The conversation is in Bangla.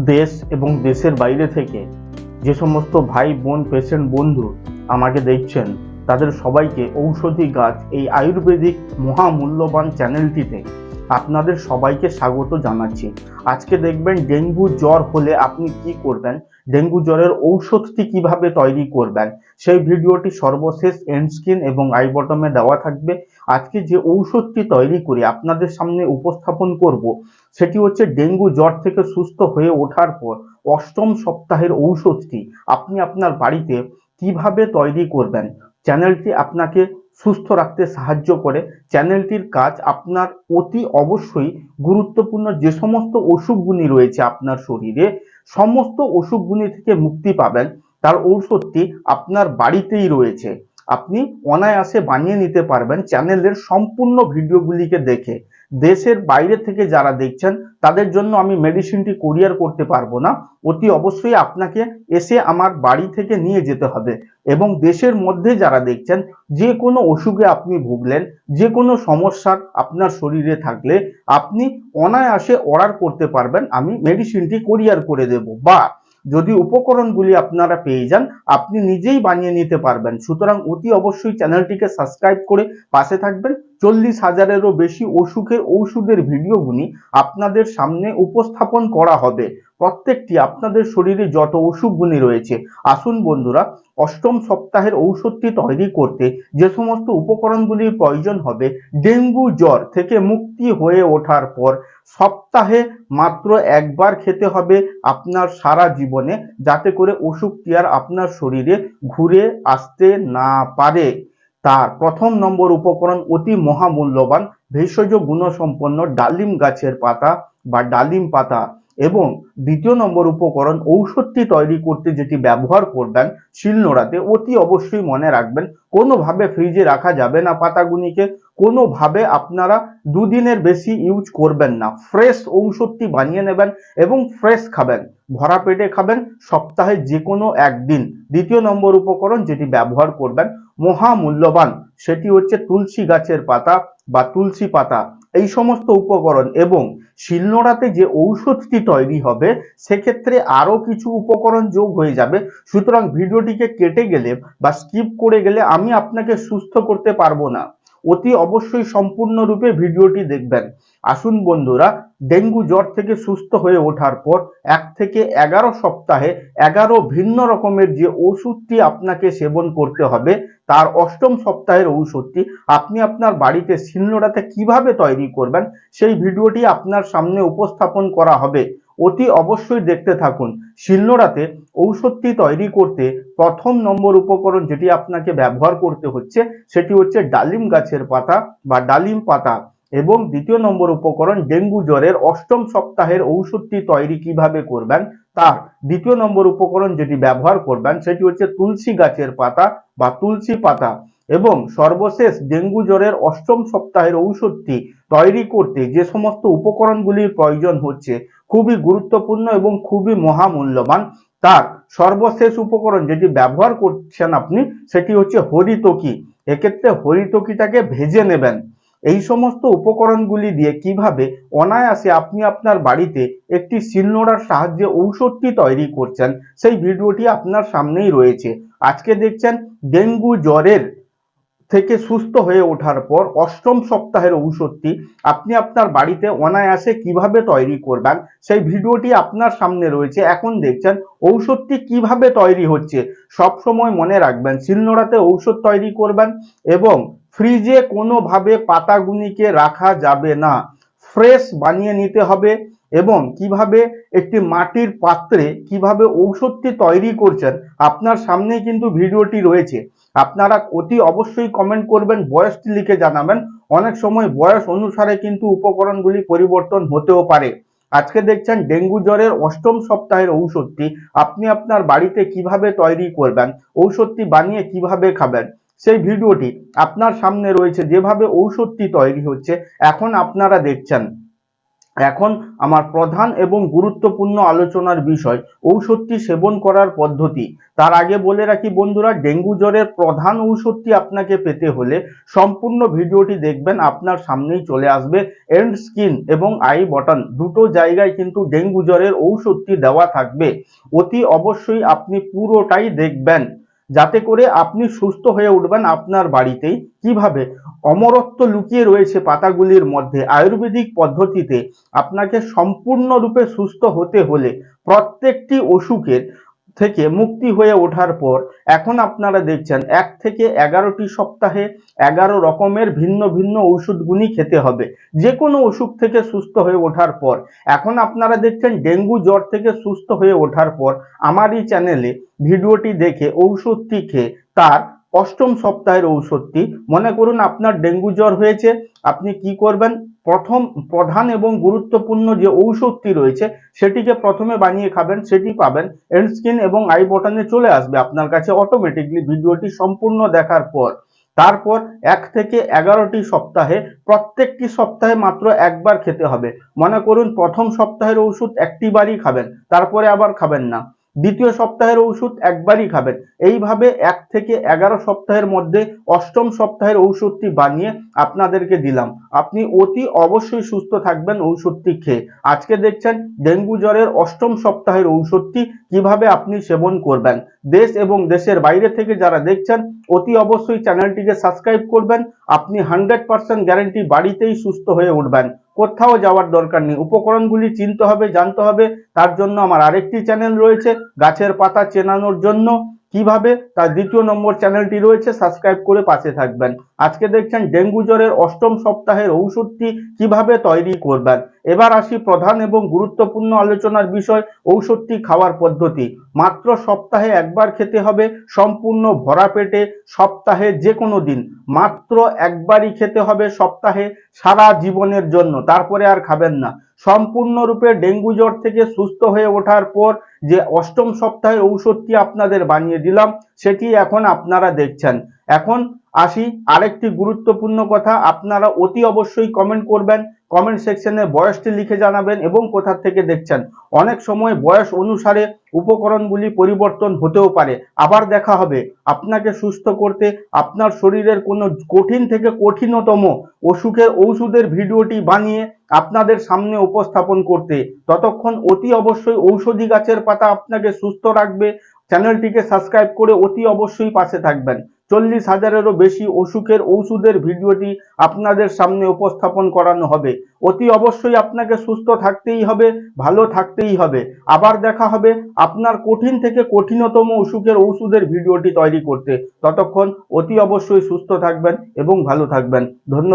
দেশ এবং দেশের বাইরে থেকে যে সমস্ত ভাই বোন পেশেন্ট বন্ধু আমাকে দেখছেন, তাদের সবাইকে ঔষধি গাছ এই আয়ুর্বেদিক মহামূল্যবান চ্যানেলটিতে আপনাদের সবাইকে স্বাগত জানাচ্ছি। আজকে দেখবেন ডেঙ্গু জ্বর হলে আপনি কি করবেন? ডেঙ্গু জ্বরের ঔষধটি কীভাবে তৈরি করবেন? সেই ভিডিওটি সর্বশেষ এন্ড স্ক্রিন এবং আই বটমে দেওয়া থাকবে। আজকে যে ঔষধটি তৈরি করে, আপনাদের সামনে উপস্থাপন করব, সেটি হচ্ছে ডেঙ্গু জ্বর থেকে সুস্থ হয়ে ওঠার পর অষ্টম সপ্তাহের ঔষধটি। আপনি আপনার বাড়িতে কীভাবে তৈরি করবেন? চ্যানেলটি আপনাকে সুস্থ রাখতে সাহায্য করে। চ্যানেলটির কাজ আপনার অতি অবশ্যই গুরুত্বপূর্ণ। যে সমস্ত অসুখগুনি রয়েছে আপনার শরীরে, সমস্ত অসুখগুলি থেকে মুক্তি পাবেন। তার ঔষধটি আপনার বাড়িতেই রয়েছে। আপনি অনায়াসে বানিয়ে নিতে পারবেন চ্যানেলের সম্পূর্ণ ভিডিওগুলিকে দেখে। দেশের বাইরে থেকে যারা দেখছেন, তাদের জন্য আমি মেডিসিনটি কুরিয়ার করতে পারব না। অতি অবশ্যই আপনাকে এসে আমার বাড়ি থেকে নিয়ে যেতে হবে এবং দেশের মধ্যে যারা দেখছেন, যে কোনো অসুখে আপনি ভুগলেন, যে কোনো সমস্যার আপনার শরীরে থাকলে আপনি অনায়াসে অর্ডার করতে পারবেন, আমি মেডিসিনটি কুরিয়ার করে দেব। বা যদি উপকরণগুলি আপনারা পেয়ে যান, আপনি নিজেই বানিয়ে নিতে পারবেন। সুতরাং অতি অবশ্যই চ্যানেলটিকে সাবস্ক্রাইব করে পাশে থাকবেন। চল্লিশ হাজারেরও বেশি অসুখের ঔষধের ভিডিওগুলি আপনাদের সামনে উপস্থাপন করা হবে। প্রত্যেকটি আপনাদের শরীরে যত অসুখগুলি রয়েছে, আসুন বন্ধুরা, অষ্টম সপ্তাহের ঔষধটি তৈরি করতে যে সমস্ত উপকরণগুলির প্রয়োজন হবে, ডেঙ্গু জ্বর থেকে মুক্তি হয়ে ওঠার পর সপ্তাহে মাত্র একবার খেতে হবে আপনার সারা জীবনে, যাতে করে অসুখটি আর আপনার শরীরে ঘুরে আসতে না পারে। তার প্রথম নম্বর উপকরণ অতি মহামূল্যবান ভেষজ গুণসম্পন্ন ডালিম গাছের পাতা বা ডালিম পাতা এবং দ্বিতীয় নম্বর উপকরণ ঔষধটি তৈরি করতে যেটি ব্যবহার করবেন শিলনোড়াতে, অতি অবশ্যই মনে রাখবেন, কোনোভাবে ফ্রিজে রাখা যাবে না পাতাগুলিকে কোনোভাবে আপনারা দুদিনের বেশি ইউজ করবেন না। ফ্রেশ ঔষধটি বানিয়ে নেবেন এবং ফ্রেশ খাবেন, ভরা পেটে খাবেন, সপ্তাহে যে কোনো একদিন। দ্বিতীয় নম্বর উপকরণ যেটি ব্যবহার করবেন মহামূল্যবান সেটি হচ্ছে তুলসী গাছের পাতা বা তুলসী পাতা। এই সমস্ত উপকরণ এবং শিলনোড়াতে যে ঔষধটি তৈরি হবে, সেক্ষেত্রে আরও কিছু উপকরণ যোগ হয়ে যাবে। সুতরাং ভিডিওটিকে কেটে গেলে বা স্কিপ করে গেলে আমি আপনাকে সুস্থ করতে পারব না। অতি অবশ্যই সম্পূর্ণরূপে ভিডিওটি দেখবেন। আসুন বন্ধুরা, ডেঙ্গু জ্বর থেকে সুস্থ হয়ে ওঠার পর এক থেকে এগারো সপ্তাহে এগারো ভিন্ন রকমের যে ওষুধটি আপনাকে সেবন করতে হবে, তার অষ্টম সপ্তাহের ঔষধটি আপনি আপনার বাড়িতে শিলনোড়াতে কীভাবে তৈরি করবেন, সেই ভিডিওটি আপনার সামনে উপস্থাপন করা হবে। অতি অবশ্যই দেখতে থাকুন। শিলনোড়াতে ঔষধটি তৈরি করতে প্রথম নম্বর উপকরণ যেটি আপনাকে ব্যবহার করতে হচ্ছে, সেটি হচ্ছে ডালিম গাছের পাতা বা ডালিম পাতা এবং দ্বিতীয় নম্বর উপকরণ ডেঙ্গু জ্বরের অষ্টম সপ্তাহের ঔষধটি তৈরি কীভাবে করবেন, তার দ্বিতীয় নম্বর উপকরণ যেটি ব্যবহার করবেন, সেটি হচ্ছে তুলসী গাছের পাতা বা তুলসী পাতা এবং সর্বশেষ ডেঙ্গু জ্বরের অষ্টম সপ্তাহের ঔষধটি তৈরি করতে যে সমস্ত উপকরণগুলির প্রয়োজন হচ্ছে খুবই গুরুত্বপূর্ণ এবং খুবই মহামূল্যবান। তার সর্বশেষ উপকরণ যেটি ব্যবহার করছেন আপনি, সেটি হচ্ছে হরিতকি। এক্ষেত্রে হরিতকিটাকে ভেজে নেবেন। এই সমস্ত উপকরণগুলি দিয়ে কীভাবে অনায়াসে আপনি আপনার বাড়িতে একটি শিলনোড়ার সাহায্যে ঔষধটি তৈরি করছেন, সেই ভিডিওটি আপনার সামনেই রয়েছে। আজকে দেখছেন ডেঙ্গু জ্বরের থেকে সুস্থ হয়ে ওঠার পর অষ্টম সপ্তাহের ঔষধটি আপনি আপনার বাড়িতে অনায়াসে কীভাবে তৈরি করবেন, সেই ভিডিওটি আপনার সামনে রয়েছে। এখন দেখছেন ঔষধটি কীভাবে তৈরি হচ্ছে। সব সময় মনে রাখবেন, শিলনোড়াতে ঔষধ তৈরি করবেন এবং ফ্রিজে কোনোভাবে পাতাগুনিকে রাখা যাবে না। ফ্রেশ বানিয়ে নিতে হবে এবং কীভাবে একটি মাটির পাত্রে কীভাবে ঔষধটি তৈরি করছেন, আপনার সামনেই কিন্তু ভিডিওটি রয়েছে। আপনারা অতি অবশ্যই কমেন্ট করবেন, বয়সটি লিখে জানাবেন। অনেক সময় বয়স অনুসারে কিন্তু উপকরণগুলি পরিবর্তন হতেও পারে। আজকে দেখছেন ডেঙ্গু জ্বরের অষ্টম সপ্তাহের ঔষধটি। আপনি আপনার বাড়িতে কীভাবে তৈরি করবেন, ঔষধটি বানিয়ে কীভাবে খাবেন, সেই ভিডিওটি আপনার সামনে রয়েছে। যেভাবে ঔষধটি তৈরি হচ্ছে, এখন আপনারা দেখছেন। এখন আমার প্রধান এবং গুরুত্বপূর্ণ আলোচনার বিষয় ঔষধটি সেবন করার পদ্ধতি। তার আগে বলে রাখি বন্ধুরা, ডেঙ্গু জ্বরের প্রধান ঔষধটি আপনাকে পেতে হলে সম্পূর্ণ ভিডিওটি দেখবেন, আপনার সামনেই চলে আসবে। এন্ড স্কিন এবং আই বটন দুটো জায়গায় কিন্তু ডেঙ্গু জ্বরের ঔষধটি দেওয়া থাকবে। অতি অবশ্যই আপনি পুরোটাই দেখবেন। যাতে করে আপনি সুস্থ হয়ে উঠবেন আপনার বাড়িতেই। কীভাবে? অমরত্ব লুকিয়ে রয়েছে পাতাগুলির মধ্যে। আয়ুর্বেদিক পদ্ধতিতে আপনাকে সম্পূর্ণরূপে সুস্থ হতে হলে প্রত্যেকটি অসুখের থেকে মুক্তি হয়ে ওঠার পর, এখন আপনারা দেখছেন এক থেকে এগারোটি সপ্তাহে এগারো রকমের ভিন্ন ভিন্ন ওষুধগুলি খেতে হবে। যে কোনো অসুখ থেকে সুস্থ হয়ে ওঠার পর, এখন আপনারা দেখছেন ডেঙ্গু জ্বর থেকে সুস্থ হয়ে ওঠার পর, আমার এই চ্যানেলে ভিডিওটি দেখে ঔষধটি খেয়ে তার অষ্টম সপ্তাহের ঔষধটি। মনে করুন আপনার ডেঙ্গু জ্বর হয়েছে, আপনি কি করবেন? প্রথম, প্রধান এবং গুরুত্বপূর্ণ যে ঔষধটি রয়েছে, সেটিকে প্রথমে বানিয়ে খাবেন, সেটি পাবেন এন্ড স্কিন এবং আই বটনে চলে আসবে আপনার কাছে অটোমেটিকলি ভিডিওটি সম্পূর্ণ দেখার পর। তারপর এক থেকে এগারোটি সপ্তাহে, প্রত্যেকটি সপ্তাহে মাত্র একবার খেতে হবে। মনে করুন প্রথম সপ্তাহের ওষুধ একটি বারই খাবেন, তারপরে আবার খাবেন না। দ্বিতীয় সপ্তাহের ওষুধ একবারই খাবেন। এইভাবে এক থেকে এগারো সপ্তাহের মধ্যে অষ্টম সপ্তাহের ঔষধটি বানিয়ে আপনাদেরকে দিলাম। আপনি অতি অবশ্যই সুস্থ থাকবেন ঔষধটি খেয়ে। আজকে দেখছেন ডেঙ্গু জ্বরের অষ্টম সপ্তাহের ঔষধটি কীভাবে আপনি সেবন করবেন। দেশ এবং দেশের বাইরে থেকে যারা দেখছেন, অতি অবশ্যই চ্যানেলটিকে সাবস্ক্রাইব করবেন। আপনি হান্ড্রেড পার্সেন্ট গ্যারেন্টি বাড়িতেই সুস্থ হয়ে উঠবেন। কোথাও যাওয়ার দরকার নেই। উপকরণগুলি চিনতে হবে, জানতে হবে। তার জন্য আমার আরেকটি চ্যানেল রয়েছে, গাছের পাতা চেনানোর জন্য। কীভাবে তার দ্বিতীয় নম্বর চ্যানেলটি রয়েছে, সাবস্ক্রাইব করে পাশে থাকবেন। আজকে দেখছেন ডেঙ্গু জ্বরের অষ্টম সপ্তাহের ঔষধটি কীভাবে তৈরি করবেন। এবার আসি প্রধান এবং গুরুত্বপূর্ণ আলোচনার বিষয়, ঔষধটি খাওয়ার পদ্ধতি। মাত্র সপ্তাহে একবার খেতে হবে, সম্পূর্ণ ভরা পেটে সপ্তাহে যে কোনো দিন। মাত্র একবারই খেতে হবে সপ্তাহে সারা জীবনের জন্য, তারপরে আর খাবেন না। সম্পূর্ণরূপে ডেঙ্গু জ্বর থেকে সুস্থ হয়ে ওঠার পর যে অষ্টম সপ্তাহে ঔষধটি আপনাদের বানিয়ে দিলাম, সেটি এখন আপনারা দেখছেন। এখন আসি, আরেকটি গুরুত্বপূর্ণ কথা, আপনারা অতি অবশ্যই কমেন্ট করবেন কমেন্ট সেকশনে বয়সটি লিখে জানাবেন এবং কোথা থেকে দেখছেন। অনেক সময় বয়স অনুসারে উপকরণগুলি পরিবর্তন হতেও পারে। আবার দেখা হবে, আপনাকে সুস্থ করতে আপনার শরীরের কোনো কঠিন থেকে কঠিনতম অসুখের ঔষধের ভিডিওটি বানিয়ে আপনাদের সামনে উপস্থাপন করতে। ততক্ষণ অতি অবশ্যই ঔষধি গাছের পাতা আপনাকে সুস্থ রাখবে। চ্যানেলটিকে সাবস্ক্রাইব করে অতি অবশ্যই পাশে থাকবেন। চল্লিশ হাজারেরও বেশি অসুখের ঔষধের ভিডিওটি আপনাদের সামনে উপস্থাপন করানো হবে। অতি অবশ্যই আপনাকে সুস্থ থাকতেই হবে, ভালো থাকতেই হবে। আবার দেখা হবে আপনার কঠিন থেকে কঠিনতম অসুখের ওষুধের ভিডিওটি তৈরি করতে। ততক্ষণ অতি অবশ্যই সুস্থ থাকবেন এবং ভালো থাকবেন। ধন্যবাদ।